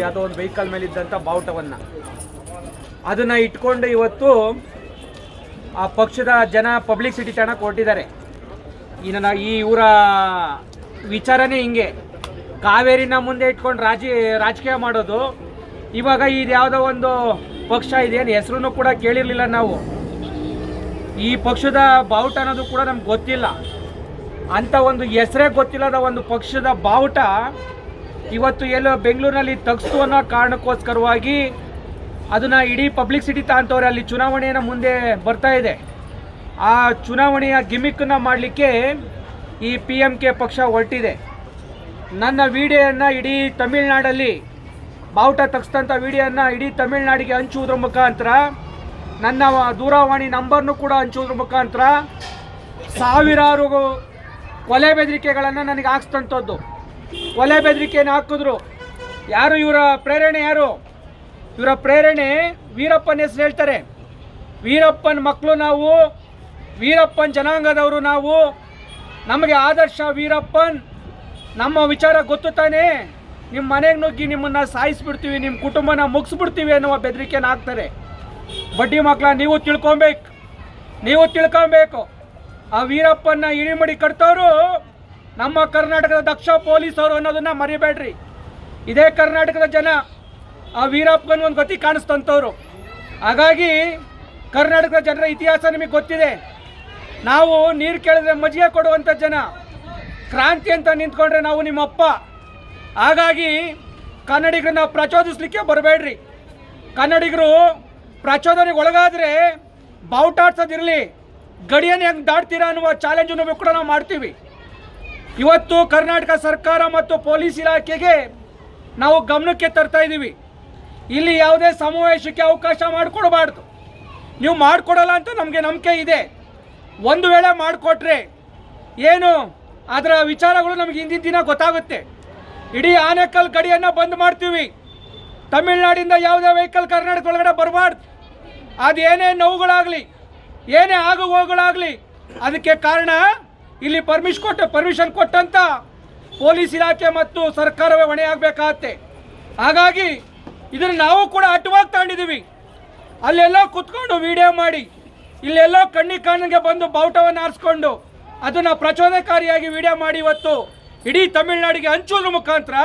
ಯಾವುದೋ ಒಂದು ವೆಹಿಕಲ್ ಮೇಲೆ ಇದ್ದಂಥ ಬಾವುಟವನ್ನು. ಅದನ್ನು ಇಟ್ಕೊಂಡು ಇವತ್ತು ಆ ಪಕ್ಷದ ಜನ ಪಬ್ಲಿಸಿಟಿ ಸಿಟಿ ಹೊರಟಿದ್ದಾರೆ ಈ ನನ್ನ ಈ ಇವರ ವಿಚಾರನೇ ಹಿಂಗೆ. ಕಾವೇರಿನ ಮುಂದೆ ಇಟ್ಕೊಂಡು ರಾಜಿ, ರಾಜಕೀಯ ಮಾಡೋದು. ಇವಾಗ ಇದು ಯಾವುದೋ ಒಂದು ಪಕ್ಷ ಇದೇನು ಹೆಸರು ಕೂಡ ಕೇಳಿರಲಿಲ್ಲ ನಾವು. ಈ ಪಕ್ಷದ ಬಾವುಟ ಅನ್ನೋದು ಕೂಡ ನಮ್ಗೆ ಗೊತ್ತಿಲ್ಲ. ಅಂತ ಒಂದು ಹೆಸರೇ ಗೊತ್ತಿಲ್ಲದ ಒಂದು ಪಕ್ಷದ ಬಾವುಟ ಇವತ್ತು ಎಲ್ಲೋ ಬೆಂಗಳೂರಿನಲ್ಲಿ ತಗ್ಸ್ತು ಅನ್ನೋ ಕಾರಣಕ್ಕೋಸ್ಕರವಾಗಿ ಅದನ್ನು ಇಡೀ ಪಬ್ಲಿಸಿಟಿ ತಾಂತವ್ರೆ ಅಲ್ಲಿ ಚುನಾವಣೆಯನ್ನು ಮುಂದೆ ಬರ್ತಾ ಇದೆ. ಆ ಚುನಾವಣೆಯ ಗಿಮಿಕ್ಕನ್ನು ಮಾಡಲಿಕ್ಕೆ ಈ ಪಿ ಎಂ ಕೆ ಪಕ್ಷ ಹೊರಟಿದೆ. ನನ್ನ ವಿಡಿಯೋನ ಇಡೀ ತಮಿಳ್ನಾಡಲ್ಲಿ, ಬಾವುಟ ತಗ್ಸ್ತಂಥ ವಿಡಿಯೋನ ಇಡೀ ತಮಿಳ್ನಾಡಿಗೆ ಹಂಚುವುದ್ರ ಮುಖಾಂತರ, ನನ್ನ ದೂರವಾಣಿ ನಂಬರ್ನು ಕೂಡ ಹಂಚುವುದ್ರ ಮುಖಾಂತರ ಸಾವಿರಾರು ಕೊಲೆ ಬೆದರಿಕೆಗಳನ್ನು ನನಗೆ ಹಾಕ್ಸ್ತಂಥದ್ದು ಕೊಲೆ ಬೆದರಿಕೆಯನ್ನು ಹಾಕಿದ್ರು. ಯಾರು ಇವರ ಪ್ರೇರಣೆ ಯಾರು? ಇವರ ಪ್ರೇರಣೆ ವೀರಪ್ಪನ ಹೆಸರು ಹೇಳ್ತಾರೆ. ವೀರಪ್ಪನ ಮಕ್ಕಳು ನಾವು, ವೀರಪ್ಪನ್ ಜನಾಂಗದವರು ನಾವು. ನಮಗೆ ಆದರ್ಶ ವೀರಪ್ಪನ್. ನಮ್ಮ ವಿಚಾರ ಗೊತ್ತು ತಾನೇ. ನಿಮ್ಮ ಮನೆಗೆ ನುಗ್ಗಿ ನಿಮ್ಮನ್ನು ಸಾಯಿಸ್ಬಿಡ್ತೀವಿ ನಿಮ್ಮ ಕುಟುಂಬನ ಮುಗಿಸ್ಬಿಡ್ತೀವಿ ಅನ್ನುವ ಬೆದರಿಕೆನ ಹಾಕ್ತಾರೆ. ಬಡ್ಡಿ ಮಕ್ಕಳ ನೀವು ತಿಳ್ಕೊಬೇಕು. ನೀವು ತಿಳ್ಕೊಬೇಕು. ಆ ವೀರಪ್ಪನ ಇಳಿಮಡಿ ಕಟ್ತವರು ನಮ್ಮ ಕರ್ನಾಟಕದ ದಕ್ಷ ಪೊಲೀಸರು ಅನ್ನೋದನ್ನ ಮರಿಬೇಡ್ರಿ. ಇದೇ ಕರ್ನಾಟಕದ ಜನ ಆ ವೀರಪ್ಪನ ಒಂದು ಗತಿ ಕಾಣಿಸ್ತಂಥವ್ರು ಹಾಗಾಗಿ ಕರ್ನಾಟಕದ ಜನರ ಇತಿಹಾಸ ನಿಮಗೆ ಗೊತ್ತಿದೆ. ನಾವು ನೀರು ಕೇಳಿದ್ರೆ ಮಜ್ಜಿಗೆ ಕೊಡುವಂಥ ಜನ, ಕ್ರಾಂತಿ ಅಂತ ನಿಂತ್ಕೊಂಡ್ರೆ ನಾವು ನಿಮ್ಮಪ್ಪ. ಹಾಗಾಗಿ ಕನ್ನಡಿಗರನ್ನ ಪ್ರಚೋದಿಸ್ಲಿಕ್ಕೆ ಬರಬೇಡ್ರಿ. ಕನ್ನಡಿಗರು ಪ್ರಚೋದನೆಗೆ ಒಳಗಾದರೆ ಬಾವುಟಾಡ್ಸೋದಿರಲಿ ಗಡಿಯನ್ನು ಹೆಂಗೆ ದಾಟ್ತೀರಾ ಅನ್ನುವ ಚಾಲೆಂಜನ್ನು ಕೂಡ ನಾವು ಮಾಡ್ತೀವಿ. ಇವತ್ತು ಕರ್ನಾಟಕ ಸರ್ಕಾರ ಮತ್ತು ಪೊಲೀಸ್ ಇಲಾಖೆಗೆ ನಾವು ಗಮನಕ್ಕೆ ತರ್ತಾ ಇದ್ದೀವಿ ಇಲ್ಲಿ ಯಾವುದೇ ಸಮಾವೇಶಕ್ಕೆ ಅವಕಾಶ ಮಾಡಿಕೊಡಬಾರ್ದು. ನೀವು ಮಾಡಿಕೊಡಲ್ಲ ಅಂತ ನಮಗೆ ನಂಬಿಕೆ ಇದೆ. ಒಂದು ವೇಳೆ ಮಾಡಿಕೊಟ್ರೆ ಏನು ಅದರ ವಿಚಾರಗಳು ನಮಗೆ ಹಿಂದಿನ ದಿನ ಗೊತ್ತಾಗುತ್ತೆ. ಇಡೀ ಆನೆಕಲ್ ಗಡಿಯನ್ನು ಬಂದ್ ಮಾಡ್ತೀವಿ. ತಮಿಳ್ನಾಡಿಂದ ಯಾವುದೇ ವೆಹಿಕಲ್ ಕರ್ನಾಟಕ ಒಳಗಡೆ ಬರಬಾರ್ದು. ಅದೇನೇ ನೋವುಗಳಾಗಲಿ, ಏನೇ ಆಗು ಹೋಗುಗಳಾಗಲಿ ಅದಕ್ಕೆ ಕಾರಣ ಇಲ್ಲಿ ಪರ್ಮಿಷ್ ಕೊಟ್ಟು ಪರ್ಮಿಷನ್ ಕೊಟ್ಟಂತ ಪೊಲೀಸ್ ಇಲಾಖೆ ಮತ್ತು ಸರ್ಕಾರವೇ ಹೊಣೆ ಆಗಬೇಕಾಗತ್ತೆ. ಹಾಗಾಗಿ ಇದನ್ನು ನಾವು ಕೂಡ ಅಟವಾಗಿ ತಗೊಂಡಿದ್ದೀವಿ ಅಲ್ಲೆಲ್ಲ ಕುತ್ಕೊಂಡು ವಿಡಿಯೋ ಮಾಡಿ, ಇಲ್ಲೆಲ್ಲೋ ಕಣ್ಣಿ ಕಣ್ಣಿಗೆ ಬಂದು ಬಾವುಟವನ್ನು ಆರಿಸ್ಕೊಂಡು ಅದನ್ನು ಪ್ರಚೋದನಕಾರಿಯಾಗಿ ವಿಡಿಯೋ ಮಾಡಿ ಇವತ್ತು ಇಡೀ ತಮಿಳುನಾಡಿಗೆ ಹಂಚೋದ್ರ ಮುಖಾಂತರ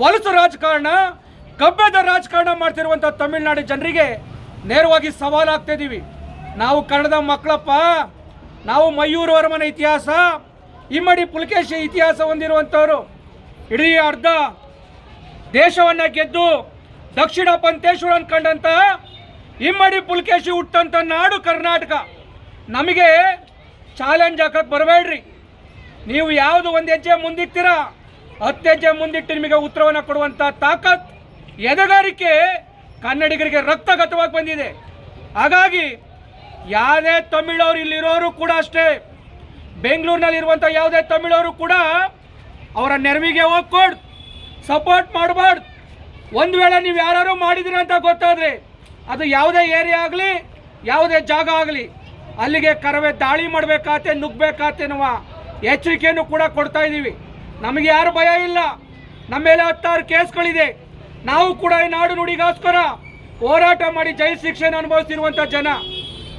ವಲಸು ರಾಜಕಾರಣ ಕಬ್ಬದ ರಾಜಕಾರಣ ಮಾಡ್ತಿರುವಂಥ ತಮಿಳುನಾಡು ಜನರಿಗೆ ನೇರವಾಗಿ ಸವಾಲಾಗ್ತಾ ಇದ್ದೀವಿ ನಾವು ಕನ್ನಡದ ಮಕ್ಕಳಪ್ಪ ನಾವು ಮಯೂರು ವರ್ಮನ ಇತಿಹಾಸ, ಇಮ್ಮಡಿ ಪುಲಕೇಶಿ ಇತಿಹಾಸ ಹೊಂದಿರುವಂಥವರು. ಇಡೀ ಅರ್ಧ ದೇಶವನ್ನು ಗೆದ್ದು ದಕ್ಷಿಣ ಪಂತೇಶ್ವರ ಕಂಡಂತ ಇಮ್ಮಡಿ ಪುಲಕೇಶಿ ಹುಟ್ಟಂತ ನಾಡು ಕರ್ನಾಟಕ. ನಮಗೆ ಚಾಲೆಂಜ್ ಹಾಕಕ್ಕೆ ಬರಬೇಡ್ರಿ. ನೀವು ಯಾವುದು ಒಂದು ಹೆಜ್ಜೆ ಮುಂದಿಕ್ತೀರಾ, ಹತ್ತು ಹೆಜ್ಜೆ ಮುಂದಿಟ್ಟು ನಿಮಗೆ ಉತ್ತರವನ್ನು ಕೊಡುವಂಥ ತಾಕತ್, ಎದೆಗಾರಿಕೆ ಕನ್ನಡಿಗರಿಗೆ ರಕ್ತಗತವಾಗಿ ಬಂದಿದೆ. ಹಾಗಾಗಿ ಯಾವುದೇ ತಮಿಳವರು ಇಲ್ಲಿರೋರು ಕೂಡ ಅಷ್ಟೇ. ಬೆಂಗಳೂರಿನಲ್ಲಿರುವಂಥ ಯಾವುದೇ ತಮಿಳವರು ಕೂಡ ಅವರ ನೆರವಿಗೆ ಹೋಗ್ಕೊಡ್ ಸಪೋರ್ಟ್ ಮಾಡಬಾರ್ದು. ಒಂದು ವೇಳೆ ನೀವು ಯಾರು ಮಾಡಿದಿರಿ ಅಂತ ಗೊತ್ತಾದರೆ, ಅದು ಯಾವುದೇ ಏರಿಯಾ ಆಗಲಿ, ಯಾವುದೇ ಜಾಗ ಆಗಲಿ, ಅಲ್ಲಿಗೆ ಕರವೇ ದಾಳಿ ಮಾಡಬೇಕಾತೆ ನುಗ್ಗಬೇಕಾತೆ ಅನ್ನುವ ಎಚ್ಚರಿಕೆಯನ್ನು ಕೂಡ ಕೊಡ್ತಾ ಇದ್ದೀವಿ. ನಮಗೆ ಯಾರು ಭಯ ಇಲ್ಲ. ನಮ್ಮ ಮೇಲೆ ಹತ್ತಾರು ಕೇಸ್ಗಳಿದೆ. ನಾವು ಕೂಡ ಈ ನಾಡು ನುಡಿಗೋಸ್ಕರ ಹೋರಾಟ ಮಾಡಿ ಜೈಲು ಶಿಕ್ಷೆಯನ್ನು ಅನುಭವಿಸಿರುವಂಥ ಜನ.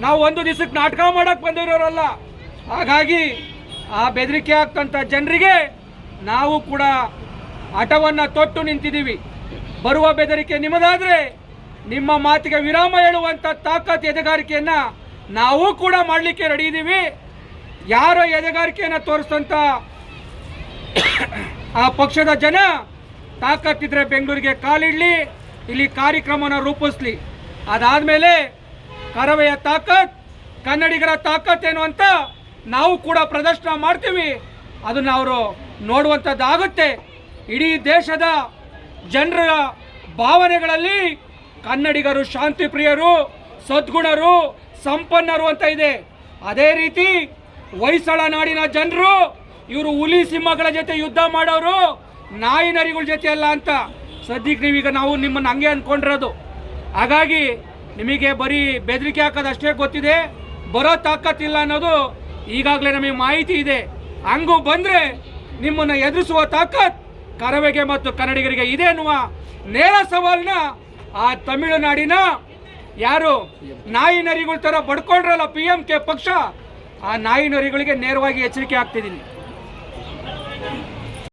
ನಾವು ಒಂದು ದಿವಸಕ್ಕೆ ನಾಟಕ ಮಾಡಕ್ಕೆ ಬಂದಿರೋರಲ್ಲ. ಹಾಗಾಗಿ ಆ ಬೆದರಿಕೆ ಆಗ್ತಂಥ ಜನರಿಗೆ ನಾವು ಕೂಡ ಹಠವನ್ನು ತೊಟ್ಟು ನಿಂತಿದ್ದೀವಿ. ಬರುವ ಬೆದರಿಕೆ ನಿಮ್ಮದಾದರೆ ನಿಮ್ಮ ಮಾತಿಗೆ ವಿರಾಮ ಹೇಳುವಂಥ ತಾಕತ್ ಎದೆಗಾರಿಕೆಯನ್ನು ನಾವು ಕೂಡ ಮಾಡಲಿಕ್ಕೆ ರೆಡಿ ಇದ್ದೀವಿ. ಯಾರ ಎದೆಗಾರಿಕೆಯನ್ನು ತೋರಿಸ್ತಂಥ ಆ ಪಕ್ಷದ ಜನ ತಾಕತ್ತಿದ್ರೆ ಬೆಂಗಳೂರಿಗೆ ಕಾಲಿಡಲಿ, ಇಲ್ಲಿ ಕಾರ್ಯಕ್ರಮನ ರೂಪಿಸ್ಲಿ. ಅದಾದಮೇಲೆ ಕರವೆಯ ತಾಕತ್, ಕನ್ನಡಿಗರ ತಾಕತ್ ಏನು ಅಂತ ನಾವು ಕೂಡ ಪ್ರದರ್ಶನ ಮಾಡ್ತೀವಿ. ಅದನ್ನು ಅವರು ನೋಡುವಂಥದ್ದಾಗುತ್ತೆ ಇಡೀ ದೇಶದ ಜನರ ಭಾವನೆಗಳಲ್ಲಿ ಕನ್ನಡಿಗರು ಶಾಂತಿ ಪ್ರಿಯರು ಸದ್ಗುಣರು, ಸಂಪನ್ನರು ಅಂತ ಇದೆ. ಅದೇ ರೀತಿ ಹೊಯ್ಸಳ ನಾಡಿನ ಜನರು, ಇವರು ಹುಲಿ ಸಿಂಹಗಳ ಜೊತೆ ಯುದ್ಧ ಮಾಡೋರು ನಾಯಿ ನರಿಗಳ ಜೊತೆ ಅಲ್ಲ ಅಂತ. ಸದ್ಯಕ್ಕೆ ನೀವೀಗ ನಾವು ನಿಮ್ಮನ್ನು ಹಂಗೆ ಅಂದ್ಕೊಂಡಿರೋದು ಹಾಗಾಗಿ ನಿಮಗೆ ಬರೀ ಬೆದರಿಕೆ ಹಾಕೋದು ಅಷ್ಟೇ ಗೊತ್ತಿದೆ? ಬರೋ ತಾಕತ್ತಿಲ್ಲ ಅನ್ನೋದು ಈಗಾಗಲೇ ನಮಗೆ ಮಾಹಿತಿ ಇದೆ. ಹಂಗೂ ಬಂದರೆ ನಿಮ್ಮನ್ನು ಎದುರಿಸುವ ತಾಕತ್ ಕರವೆಗೆ ಮತ್ತು ಕನ್ನಡಿಗರಿಗೆ ಇದೆ ಎನ್ನುವ ನೇರ ಸವಾಲನ್ನ ಆ ತಮಿಳುನಾಡಿನ ಯಾರು ನಾಯಿ ನರಿಗಳ ಥರ ಬಡ್ಕೊಂಡ್ರಲ್ಲ ಪಿ ಎಂ ಕೆ ಪಕ್ಷ, ಆ ನಾಯಿ ನರಿಗಳಿಗೆ ನೇರವಾಗಿ ಎಚ್ಚರಿಕೆ ಆಗ್ತಿದ್ದೀನಿ